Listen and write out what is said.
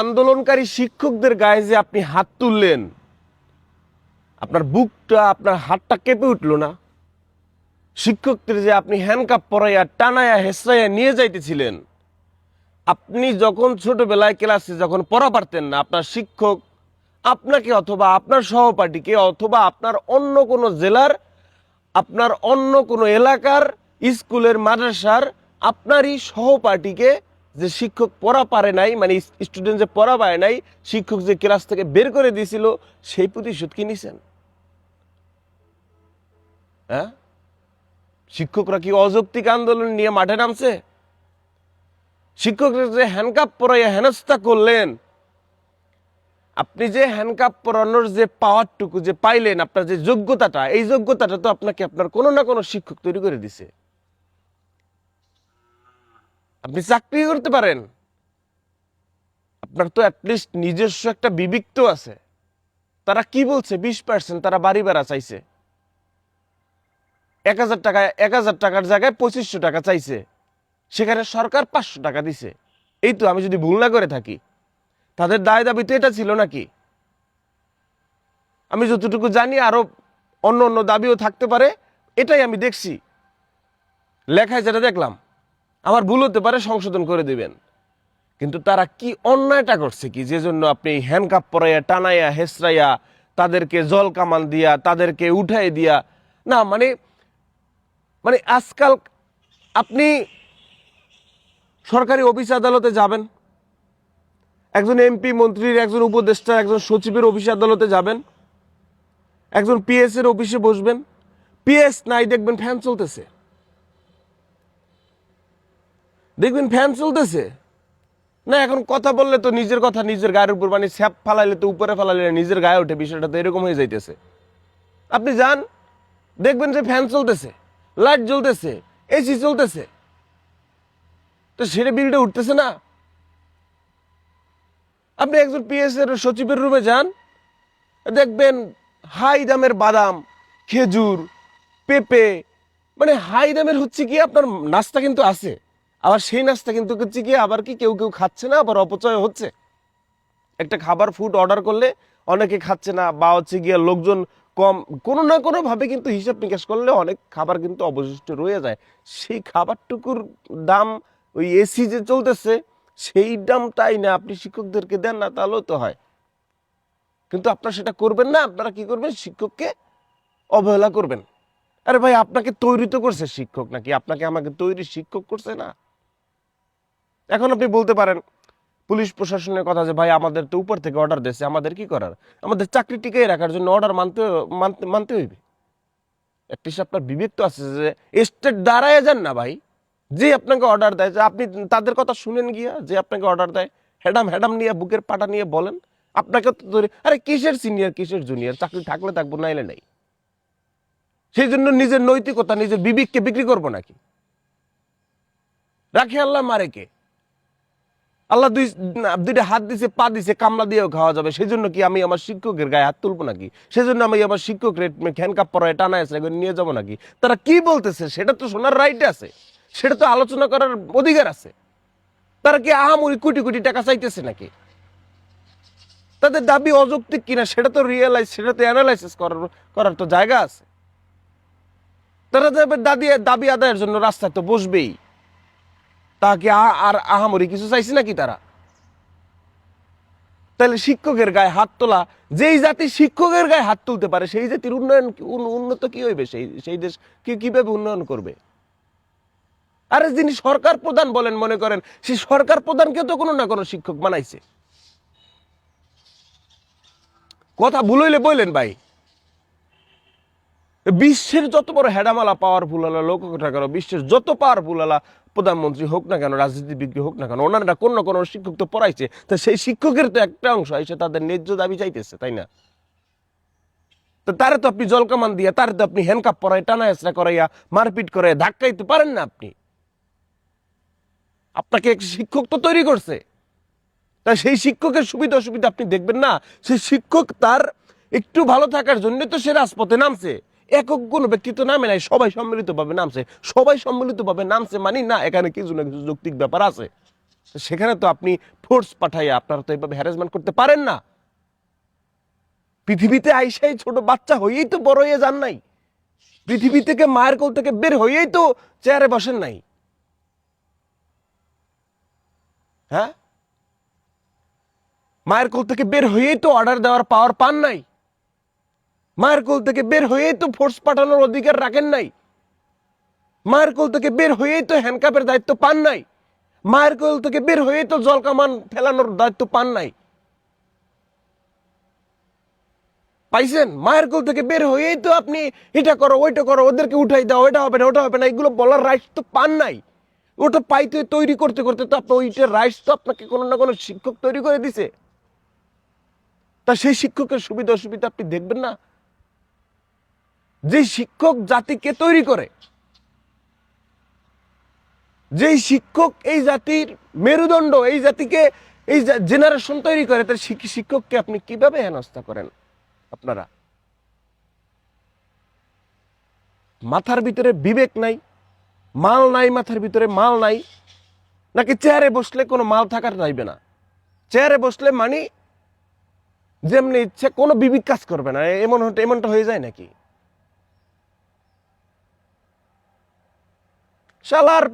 আন্দোলনকারী শিক্ষকদের গায়ে যে আপনি হাত তুললেন, আপনার বুকটা, আপনার হাতটা কেঁপে উঠল না? শিক্ষকদের যে আপনি হ্যান্ডকাপ পরাইয়া টানায়া হেসরাইয়া নিয়ে যাইতেছিলেন, আপনি যখন ছোটবেলায় ক্লাসে যখন পড়া পারতেন না, আপনার শিক্ষক আপনাকে অথবা আপনার সহপাঠীকে অথবা আপনার অন্য কোনো জেলার, আপনার অন্য কোনো এলাকার, স্কুলের, মাদ্রাসার আপনারই সহপাঠীকে যে শিক্ষক পড়া পারে নাই মানে স্টুডেন্ট যে পড়া পায় নাই, শিক্ষক যে ক্লাস থেকে বের করে দিয়েছিল, সেই প্রতিশোধ কি নিছেন? হ্যাঁ? শিক্ষকরা কি অযৌক্তিক আন্দোলন নিয়ে মাঠে নামছে? শিক্ষকরা যে হ্যান্ডকাপ পরাইয়া হেনস্থা করলেন, আপনি যে হ্যান্ডকাপ পরানোর যে পাওয়ারটুকু যে পাইলেন, আপনার যে যোগ্যতাটা, এই যোগ্যতাটা তো আপনাকে আপনার কোনো না কোনো শিক্ষক তৈরি করে দিছে। আপনি চাকরি করতে পারেন। আপনার তো অ্যাটলিস্ট নিজস্ব একটা বিবেক তো আছে। তারা কি বলছে? বিশ পার্সেন্ট তারা বাড়ি ভাড়া চাইছে। এক হাজার টাকা, এক হাজার টাকার জায়গায় পঁচিশশো টাকা চাইছে। সেখানে সরকার পাঁচশো টাকা দিছে। এই তো আমি যদি ভুল না করে থাকি। তাদের দায় দাবি তো এটা ছিল নাকি? আমি যতটুকু জানি আরও অন্য অন্য দাবিও থাকতে পারে। এটাই আমি দেখছি। লেখায় যেটা দেখলাম। আমার ভুল হতে পারে, সংশোধন করে দিবেন। কিন্তু তারা কি অন্যায়টা করছে কি? যে জন্য আপনি হ্যান্ডকাপ পরাইয়া, টানাইয়া হেসরাইয়া তাদেরকে জল কামান দিয়া, তাদেরকে উঠাই দিয়া, না মানে মানে আজকাল আপনি সরকারি অফিস আদালতে যাবেন, একজন এমপি মন্ত্রীর, একজন উপদেষ্টা, একজন সচিবের অফিস আদালতে যাবেন, একজন পিএস এর অফিসে বসবেন, পিএস নাই দেখবেন ফ্যান চলতেছে। দেখবেন ফ্যান চলতেছে। না, এখন কথা বললে তো নিজের কথা, নিজের গায়ের উপর মানে স্যাপ ফালাইলে তো উপরে ফালাইলে নিজের গায়ে ওঠে, বিষয়টা তো এরকম হয়ে যাইতেছে। আপনি যান, দেখবেন যে ফ্যান চলতেছে লাইট জ্বলতেছে এসি চলতেছে। তো সেটা বিলটা উঠতেছে না। আপনি একজন পিএস এর সচিবের রুমে যান, দেখবেন হাই দামের বাদাম, খেজুর, পেঁপে মানে হাই দামের হচ্ছে কি, আপনার নাস্তা কিন্তু আছে। আবার সেই নাস্তা কিন্তু হচ্ছে কি আবার কি কেউ কেউ খাচ্ছে না, আবার অপচয় হচ্ছে। একটা খাবার ফুড অর্ডার করলে অনেকে খাচ্ছে না বা হচ্ছে গিয়ে লোকজন কম, কোনো না কোনো ভাবে কিন্তু হিসাব নিকাশ করলে অনেক খাবার কিন্তু অবশিষ্ট রয়ে যায়। সেই খাবারটুকুর দাম ওই এসি যে চলতেছে, সেই দামটাই না আপনি শিক্ষকদেরকে দেন না, তাহলেও তো হয়। কিন্তু আপনারা সেটা করবেন না, আপনারা কি করবেন? শিক্ষককে অবহেলা করবেন। আরে ভাই, আপনাকে তৈরি তো করছে শিক্ষক নাকি? আপনাকে আমাকে তৈরি শিক্ষক করছে না? এখন আপনি বলতে পারেন, পুলিশ প্রশাসনের কথা যে, ভাই, আমাদের তো উপর থেকে অর্ডার দিয়েছে, আমাদের কি করার? আমাদের চাকরি টিকিয়ে রাখার জন্য অর্ডার মানতে মানতে মানতে হইবে। অ্যাটলিস্ট আপনার বিবেক তো আছে যে স্টেট দাঁড়ায় যান না ভাই। যে আপনাকে অর্ডার দেয়, যে আপনি তাদের কথা শুনেন গিয়া, যে আপনাকে অর্ডার দেয় হ্যাডাম হ্যাডাম নিয়ে, বুকের পাটা নিয়ে বলেন, আপনাকে তো ধরে- আরে, কিসের সিনিয়র কিসের জুনিয়র চাকরি থাকলে থাকব, নাইলে নাই। সেই জন্য নিজের নৈতিকতা, নিজের বিবেককে বিক্রি করব নাকি? রাখে আল্লাহ মারে কে? আল্লাহ দুই দুইটা হাত দিছে, পা দিছে, কামলা দিয়েও খাওয়া যাবে। সেই জন্য কি আমি আমার শিক্ষকের গায়ে হাত তুলবো নাকি? সেই জন্য আমি আমার শিক্ষক রেট খ্যান কাপ পরায় টানা আছে নিয়ে যাব নাকি? তারা কি বলতেছে সেটা তো শোনার রাইট আছে। সেটা তো আলোচনা করার অধিকার আছে। তারা কি আহামরি কোটি কোটি টাকা চাইতেছে নাকি? তাদের দাবি অযৌক্তিক কিনা সেটা তো রিয়েলাইজ সেটা তো অ্যানালাইসিস করার করার তো জায়গা আছে। তারা দাবি দাবি আদায়ের জন্য রাস্তায় তো বসবেই। তা কি আ- আর আহামরি কিছু চাইছে নাকি তারা? তাহলে শিক্ষকের গায়ে হাত তোলা, যেই জাতি শিক্ষকের গায়ে হাত তুলতে পারে, সেই জাতির উন্নয়ন উন্নত কি হইবে? সেই সেই দেশ কি কীভাবে উন্নয়ন করবে? আরে যিনি সরকার প্রধান বলেন, মনে করেন, সেই সরকার প্রধানকে তো কোনো না কোনো শিক্ষক বানাইছে। কথা ভুল হইলে বললেন ভাই। বিশ্বের যত বড় হেডামালা পাওয়ারফুল আলা, লোক হোক না কেন, বিশ্বের যত পাওয়ারফুল আলা প্রধানমন্ত্রী হোক না কেন রাজনীতিবিজ্ঞ হোক না কেন, ওনারা কোনো না কোনো শিক্ষক তো পড়াইছে। তা সেই শিক্ষকের তো একটা অংশ এসে তাদের ন্যায্য দাবি চাইতেছে, তাই না? তো তারে তো আপনি জলকামান দিয়ে, তারে তো আপনি হ্যান্ডকাপ পরাই টানা হেসরা করাইয়া মারপিট করে ধাক্কাইতে পারেন না আপনি। আপনাকে এক শিক্ষক তো তৈরি করছে। তা সেই শিক্ষকের সুবিধা অসুবিধা আপনি দেখবেন না, সেই শিক্ষক তার একটু ভালো থাকার জন্য তো সে রাজপথে নামছে। একক কোনো ব্যক্তি তো নামে নাই, সবাই সম্মিলিতভাবে নামছে। সবাই সম্মিলিতভাবে নামছে মানি না, এখানে কিছু না কিছু যৌক্তিক ব্যাপার আছে। সেখানে তো আপনি ফোর্স পাঠাইয়া আপনারা তো এইভাবে হ্যারাসমেন্ট করতে পারেন না। পৃথিবীতে আইসাই ছোট বাচ্চা হয়েই তো বড় হয়ে যান নাই। পৃথিবী থেকে মায়ের কোল থেকে বের হয়েই তো চেয়ারে বসেন নাই। হ্যাঁ? মায়ের কোল থেকে বের হয়েই তো অর্ডার দেওয়ার পাওয়ার পান নাই। মায়ের কোল থেকে বের হয়েই তো ফোর্স পাঠানোর অধিকার রাখেন নাই। মায়ের কোল থেকে বের হয়েই তো হ্যান্ডকাপের দায়িত্ব পান নাই। মায়ের কোল থেকে বের হয়েই তো জল কামান ফেলানোর দায়িত্ব পান নাই। পাইছেন? মায়ের কোল থেকে বের হয়েই তো আপনি এটা করো, ওইটা করো, ওদেরকে উঠাই দাও, ওইটা হবে না, ওটা হবে না, এগুলো বলার রাইটস তো পান নাই। ওটা পাইতে, তৈরি করতে করতে তো আপনার ওইটার রাইটস তো আপনাকে কোনো না কোনো শিক্ষক তৈরি করে দিছে। তা সেই শিক্ষকের সুবিধা অসুবিধা আপনি দেখবেন না? যে শিক্ষক জাতিকে তৈরি করে যেই শিক্ষক এই জাতির মেরুদণ্ড, এই জাতিকে, এই জেনারেশন তৈরি করে, তার শিক্ষককে আপনি কীভাবে হেনস্থা করেন আপনারা? মাথার ভিতরে বিবেক নাই, মাল নাই মাথার ভিতরে, মাল নাই, নাকি চেয়ারে বসলে কোনো মাল থাকার চাইবে না? চেয়ারে বসলে মানে যেমনি ইচ্ছে কোনো বিবেক কাজ করবে না এমন এমনটা হয়ে যায় নাকি? শালার